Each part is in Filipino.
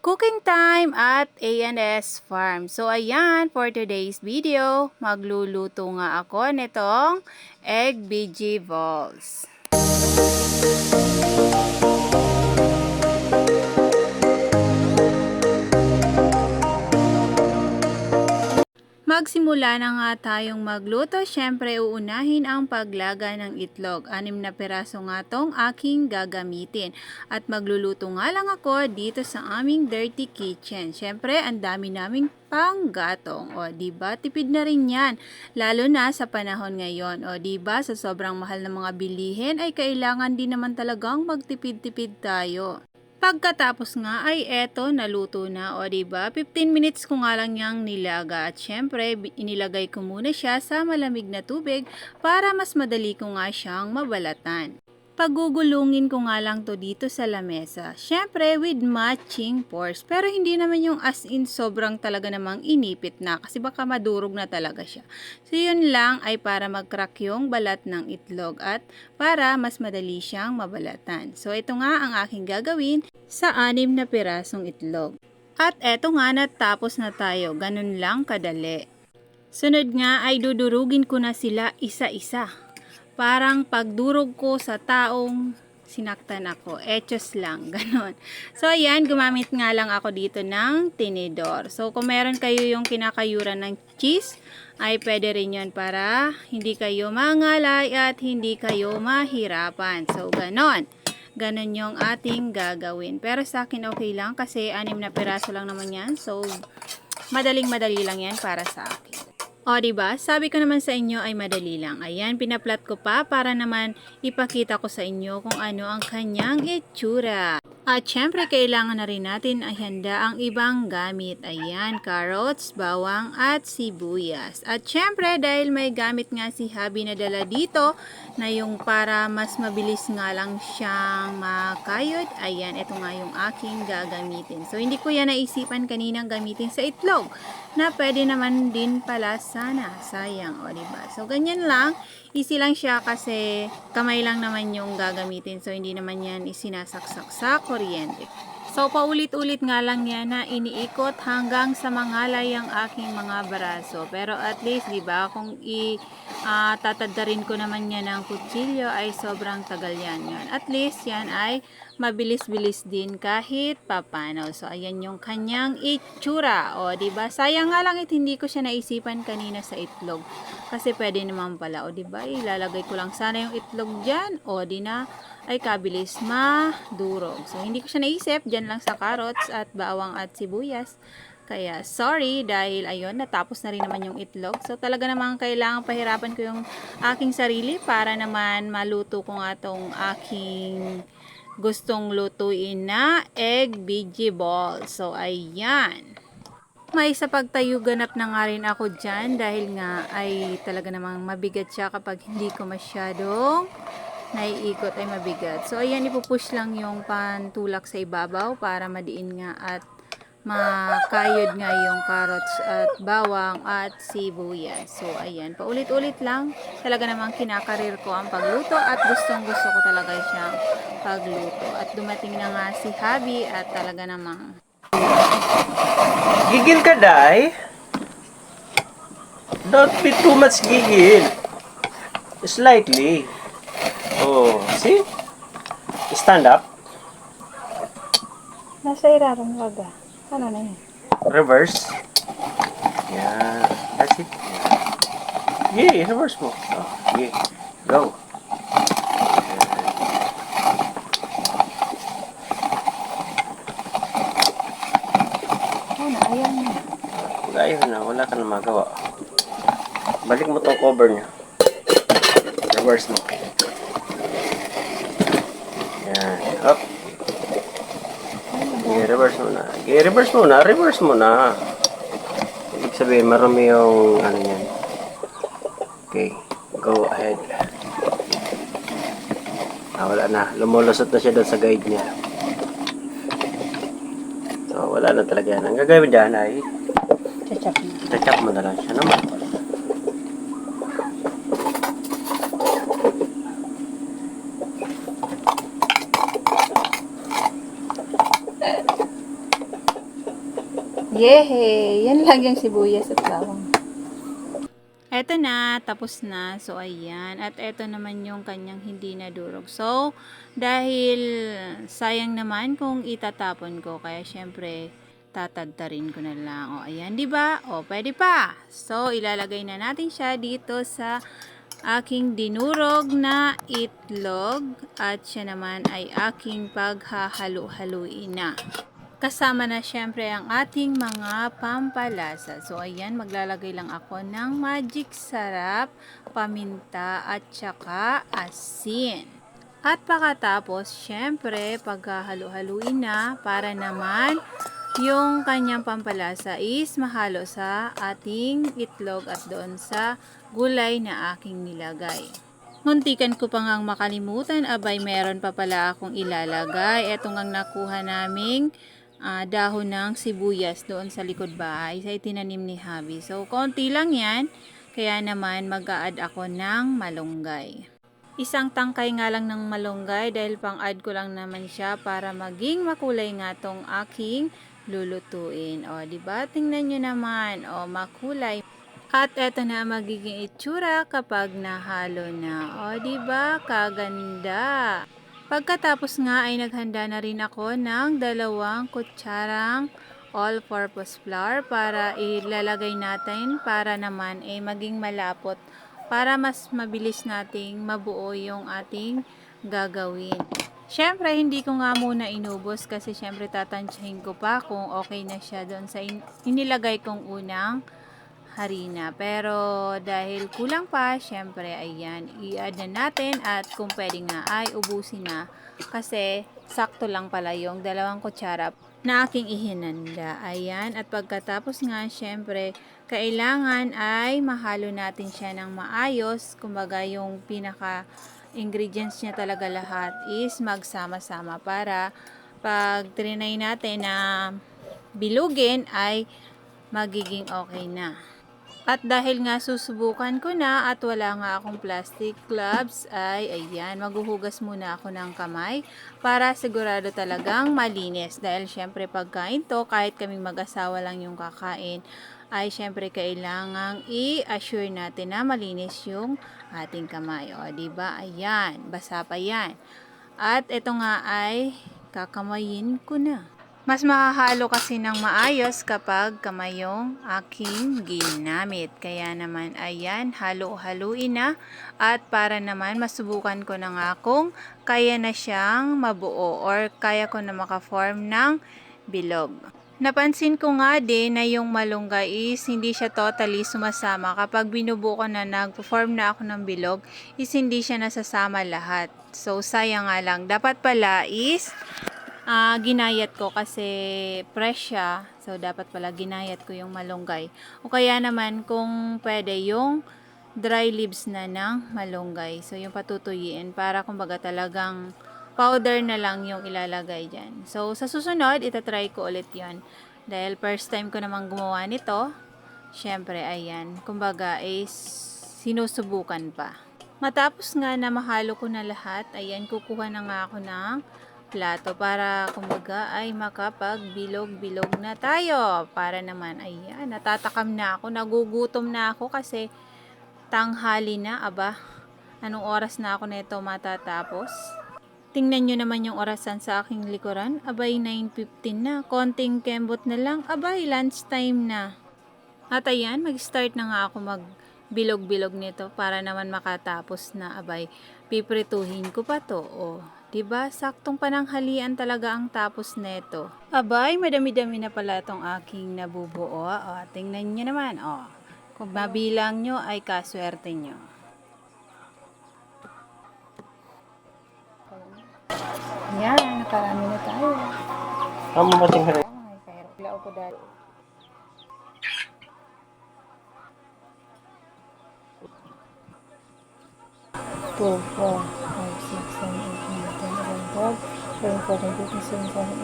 Cooking time at A&S Farm. So ayan, for today's video, magluluto nga ako nitong egg BG balls. Magsimula na nga tayong magluto. Siyempre, uunahin ang paglaga ng itlog. Anim na peraso nga tong aking gagamitin. At magluluto nga lang ako dito sa aming dirty kitchen. Siyempre, ang dami naming panggatong. O, di ba? Tipid na rin yan. Lalo na sa panahon ngayon. O, di ba? Sa sobrang mahal ng mga bilihin ay kailangan din naman talagang magtipid-tipid tayo. Pagkatapos nga ay eto naluto na. O ba 15 minutes ko nga lang yang nilaga. At syempre inilagay ko muna siya sa malamig na tubig para mas madali ko nga siyang mabalatan. Pagugulungin ko nga lang to dito sa lamesa. Syempre with matching pores pero hindi naman yung as in sobrang talaga namang inipit na kasi baka madurog na talaga siya. So yun lang ay para mag-crack yung balat ng itlog at para mas madali siyang mabalatan. So ito nga ang aking gagawin sa anim na pirasong itlog. At eto nga natapos na tayo, ganun lang kadali. Sunod nga ay dudurugin ko na sila isa-isa parang pagdurog ko sa taong sinaktan ako. Etos lang, ganon. So, ayan, gumamit nga lang ako dito ng tinidor. So, kung meron kayo yung kinakayuran ng cheese, ay pwede rin yun para hindi kayo mangalay at hindi kayo mahirapan. So, ganon. Ganon yung ating gagawin. Pero sa akin okay lang kasi anim na piraso lang naman yan. So, madaling-madali lang yan para sa akin. O, ba diba? Sabi ko naman sa inyo ay madali lang. Ayan, pinaplat ko pa para naman ipakita ko sa inyo kung ano ang kanyang itsura. At syempre, kailangan na rin natin ay handa ang ibang gamit. Ayan, carrots, bawang, at sibuyas. At syempre, dahil may gamit nga si Habi na dala dito, na yung para mas mabilis nga lang siyang makayod, ayan, ito nga yung aking gagamitin. So, hindi ko yan naisipan kaninang gamitin sa itlog, na pwede naman din pala sana. Sayang, o diba? So, ganyan lang. Easy lang siya kasi kamay lang naman yung gagamitin. So, hindi naman yan isinasaksak sa kuryente. So, paulit-ulit nga lang yan na iniikot hanggang sa mangalay ang aking mga baraso. Pero at least, di ba, kung itatadarin uh, ko naman yan ng kutsilyo ay sobrang tagal yan yun. At least, yan ay mabilis-bilis din kahit papano. So, ayan yung kanyang itsura. O, ba? Sayang nga lang it, hindi ko siya naisipan kanina sa itlog. Kasi pwede naman pala. O, ba? Ilalagay ko lang sana yung itlog dyan. O, di na ay kabilis madurog. So, hindi ko siya naisip. Diyan lang sa carrots at bawang at sibuyas. Kaya, sorry, dahil ayun, natapos na rin naman yung itlog. So, talaga namang kailangan pahirapan ko yung aking sarili para naman maluto ko nga aking gustong lutuin na egg biji ball. So, ayan. May sa pagtayo ganap na nga rin ako dyan dahil nga ay talaga namang mabigat siya kapag hindi ko masyadong naiikot ay mabigat. So, ayan, ipupush lang yung pantulak sa ibabaw para madiin nga at makayod nga yung carrots at bawang at sibuyas. So, ayan, paulit-ulit lang. Talaga namang kinakarir ko ang pagluto at gustong gusto ko talaga siyang pagluto. At dumating na nga si Habi at talaga namang Gigil ka, Day? Don't be too much gigil. Slightly. Oh, see? Stand up. Nasa irarong waga. Ano na yun? Reverse. Yeah, that's it. Yeah, reverse mo. Oh, yeah. Go. Ano, ayan na. Ayaw na, wala ka na magawa. Balik mo tong cover niya. Reverse mo. Yan. Up. I-reverse mo na. I-reverse mo na. Reverse mo na. Ibig sabihin, marami yung ano yan. Okay. Go ahead. Ah, wala na. Lumulusot na siya doon sa guide niya. So, wala na talaga yan. Ang gagawin dyan ay Chachap na. Tachap mo na lang siya naman. Yehey! Yan lang yung sibuyas at bawang. Eto na, tapos na. So, ayan. At eto naman yung kanyang hindi nadurog. So, dahil sayang naman kung itatapon ko. Kaya, syempre, tatagtarin ko na lang. O, ayan, di ba? O, pwede pa. So, ilalagay na natin siya dito sa aking dinurog na itlog. At siya naman ay aking paghahalo-haluin na. Kasama na syempre ang ating mga pampalasa. So, ayan, maglalagay lang ako ng magic sarap, paminta, at saka asin. At pagkatapos, syempre, paghahalo-haluin na para naman yung kanyang pampalasa is mahalo sa ating itlog at doon sa gulay na aking nilagay. Muntikan ko pa ngang makalimutan, abay meron pa pala akong ilalagay. Ito ngang nakuha naming ah, dahon ng sibuyas doon sa likod bahay sa itinanim ni Habi. So, konti lang yan. Kaya naman mag-a-add ako ng malunggay. Isang tangkay nga lang ng malunggay dahil pang-add ko lang naman siya para maging makulay nga tong aking lulutuin. O, di ba? Tingnan nyo naman. O, makulay. At eto na magiging itsura kapag nahalo na. O, di ba? Kaganda. Pagkatapos nga ay naghanda na rin ako ng dalawang kutsarang all-purpose flour para ilalagay natin para naman ay maging malapot para mas mabilis nating mabuo yung ating gagawin. Siyempre, hindi ko nga muna inubos kasi siyempre tatansyahin ko pa kung okay na siya doon sa in- inilagay kong unang harina. Pero dahil kulang pa, syempre, ayan, i-add na natin at kung pwede nga ay ubusin na kasi sakto lang pala yung dalawang kutsara na aking ihinanda. Ayan, at pagkatapos nga, syempre, kailangan ay mahalo natin siya ng maayos. Kumbaga, yung pinaka ingredients niya talaga lahat is magsama-sama para pag trinay natin na bilugin ay magiging okay na. At dahil nga susubukan ko na at wala nga akong plastic gloves ay ayan, maghuhugas muna ako ng kamay para sigurado talagang malinis. Dahil syempre pagkain to, kahit kaming mag-asawa lang yung kakain, ay syempre kailangang i-assure natin na malinis yung ating kamay. O, ba? Ayan, basa pa yan. At ito nga ay kakamayin ko na. Mas makahalo kasi ng maayos kapag kamay yung aking ginamit. Kaya naman, ayan, halo-haluin na. At para naman, masubukan ko na nga kung kaya na siyang mabuo or kaya ko na makaform ng bilog. Napansin ko nga din na yung malunggay is hindi siya totally sumasama. Kapag binubuo ko na nag-form na ako ng bilog, is hindi siya nasasama lahat. So, sayang nga lang. Dapat pala is ah ginayat ko kasi fresh siya. So, dapat pala ginayat ko yung malunggay. O kaya naman, kung pwede, yung dry leaves na ng malunggay. So, yung patutuyin para kumbaga talagang powder na lang yung ilalagay dyan. So, sa susunod, itatry ko ulit yon Dahil first time ko namang gumawa nito, syempre, ayan, kumbaga, is sinusubukan pa. Matapos nga na mahalo ko na lahat, ayan, kukuha na nga ako ng plato para kumbaga ay makapagbilog-bilog na tayo. Para naman, ayan, natatakam na ako, nagugutom na ako kasi tanghali na, aba, anong oras na ako nito matatapos? Tingnan nyo naman yung orasan sa aking likuran, abay 9.15 na, konting kembot na lang, abay lunchtime na. At ayan, mag-start na nga ako mag bilog-bilog nito para naman makatapos na. Abay piprituhin ko pa to. Oh 'di ba saktong pananghalian talaga ang tapos neto. Abay madami-dami na pala tong aking nabubuo. Oh tingnan niyo naman oh kung mabilang nyo ay kaswerte nyo. Yan nakarami na tayo. Tama mo ting hari. ay kahirap. Lao ko dahil. Two, four, eighteen, nineteen, twenty,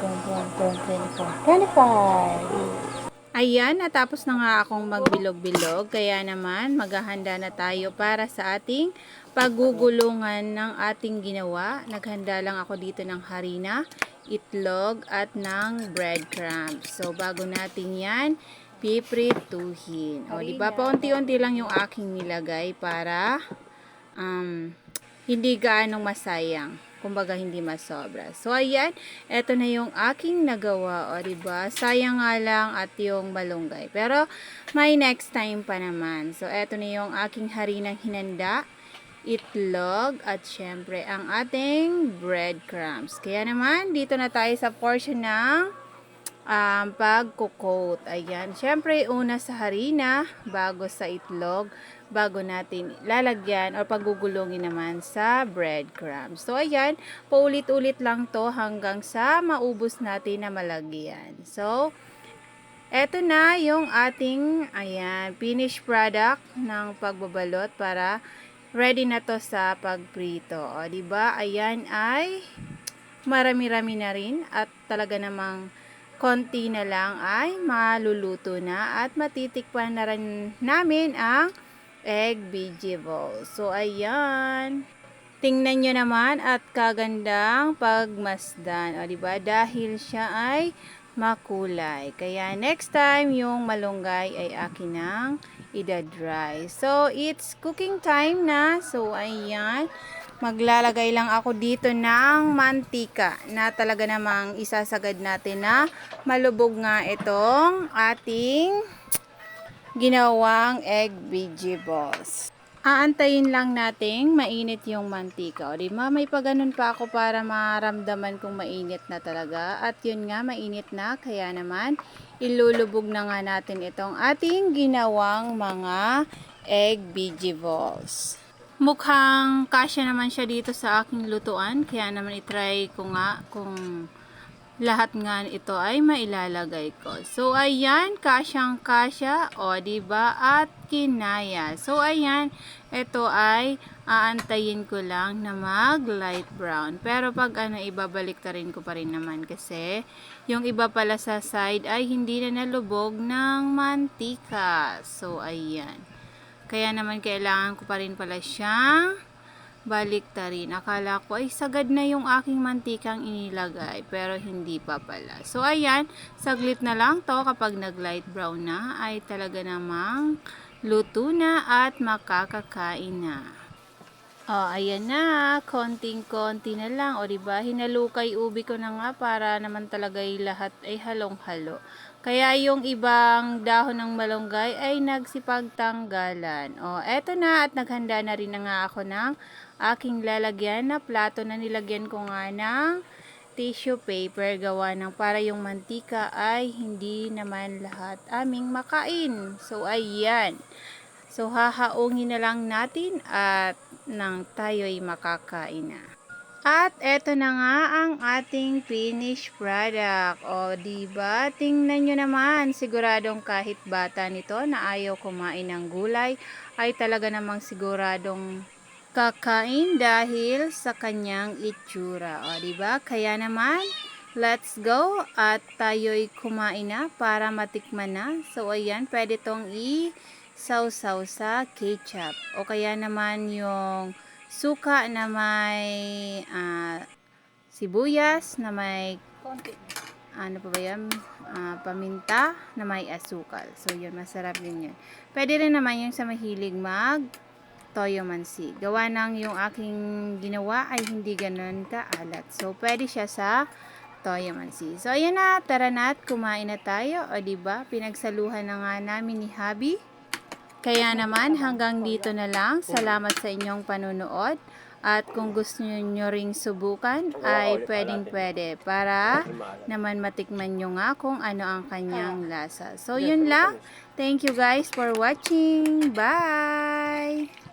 twenty-one, twenty-two, twenty-five. Ayan, natapos na nga akong magbilog-bilog, kaya naman maghahanda na tayo para sa ating pagugulungan ng ating ginawa. Naghanda lang ako dito ng harina, itlog at ng breadcrumbs. So, bago natin yan, piprituhin. O, di ba? Paunti-unti lang yung aking nilagay para um, hindi gaanong masayang. Kumbaga, hindi masobra. So, ayan. Ito na yung aking nagawa. O, di ba? Sayang nga lang at yung malunggay. Pero, may next time pa naman. So, ito na yung aking harinang hinanda itlog at syempre ang ating breadcrumbs. Kaya naman, dito na tayo sa portion ng um, pagkukot. Ayan. Syempre, una sa harina, bago sa itlog, bago natin lalagyan or pagugulungin naman sa breadcrumbs. So, ayan, paulit-ulit lang to hanggang sa maubos natin na malagyan. So, eto na yung ating, ayan, finished product ng pagbabalot para ready na to sa pagprito. O, ba? Ayan ay marami-rami na rin at talaga namang konti na lang ay maluluto na at matitikpan na rin namin ang egg vegetables. So, ayan. Tingnan nyo naman at kagandang pagmasdan. O, di ba? Dahil siya ay makulay. Kaya next time, yung malunggay ay akin ng idadry. So, it's cooking time na. So, ayan. Maglalagay lang ako dito ng mantika na talaga namang isasagad natin na malubog nga itong ating ginawang egg vegetables. Aantayin lang nating mainit yung mantika. O di ba, may paganon pa ako para maramdaman kung mainit na talaga. At yun nga, mainit na. Kaya naman, ilulubog na nga natin itong ating ginawang mga egg vegetables. Mukhang kasya naman siya dito sa aking lutuan. Kaya naman itry ko nga kung lahat nga ito ay mailalagay ko. So, ayan, kasyang kasya, o, diba, at kinaya. So, ayan, ito ay aantayin ko lang na mag light brown. Pero pag ano, ibabalik ta rin ko pa rin naman kasi yung iba pala sa side ay hindi na nalubog ng mantika. So, ayan. Kaya naman kailangan ko pa rin pala siyang balik ta rin. Akala ko ay sagad na yung aking mantikang inilagay pero hindi pa pala. So ayan, saglit na lang to kapag nag light brown na ay talaga namang luto na at makakakain na. Oh, ayan na. Konting-konti na lang. O, diba? Hinalukay ubi ko na nga para naman talaga lahat ay halong-halo. Kaya yung ibang dahon ng malunggay ay nagsipagtanggalan. O, eto na at naghanda na rin na nga ako ng aking lalagyan na plato na nilagyan ko nga ng tissue paper gawa ng para yung mantika ay hindi naman lahat aming makain. So, ayan. So, hahaungin na lang natin at nang tayo'y makakain na. At eto na nga ang ating finished product. O, diba? Tingnan nyo naman. Siguradong kahit bata nito na ayaw kumain ng gulay, ay talaga namang siguradong kakain dahil sa kanyang itsura. O, diba? Kaya naman, let's go at tayo'y kumain na para matikman na. So, ayan, pwede tong i sausaw sa ketchup. O kaya naman yung suka na may ah, sibuyas, na may ano pa ba yan? Ah, paminta na may asukal. So, yun, masarap din yun. Pwede rin naman yung sa mahilig mag toyo mansi. Gawa ng yung aking ginawa ay hindi ganun kaalat. So, pwede siya sa toyo mansi. So, ayan na. Tara na at kumain na tayo. O, diba? Pinagsaluhan na nga namin ni Habi. Kaya naman, hanggang dito na lang. Salamat sa inyong panunood. At kung gusto nyo ring subukan, ay pwedeng pwede para naman matikman nyo nga kung ano ang kanyang lasa. So, yun lang. Thank you guys for watching. Bye!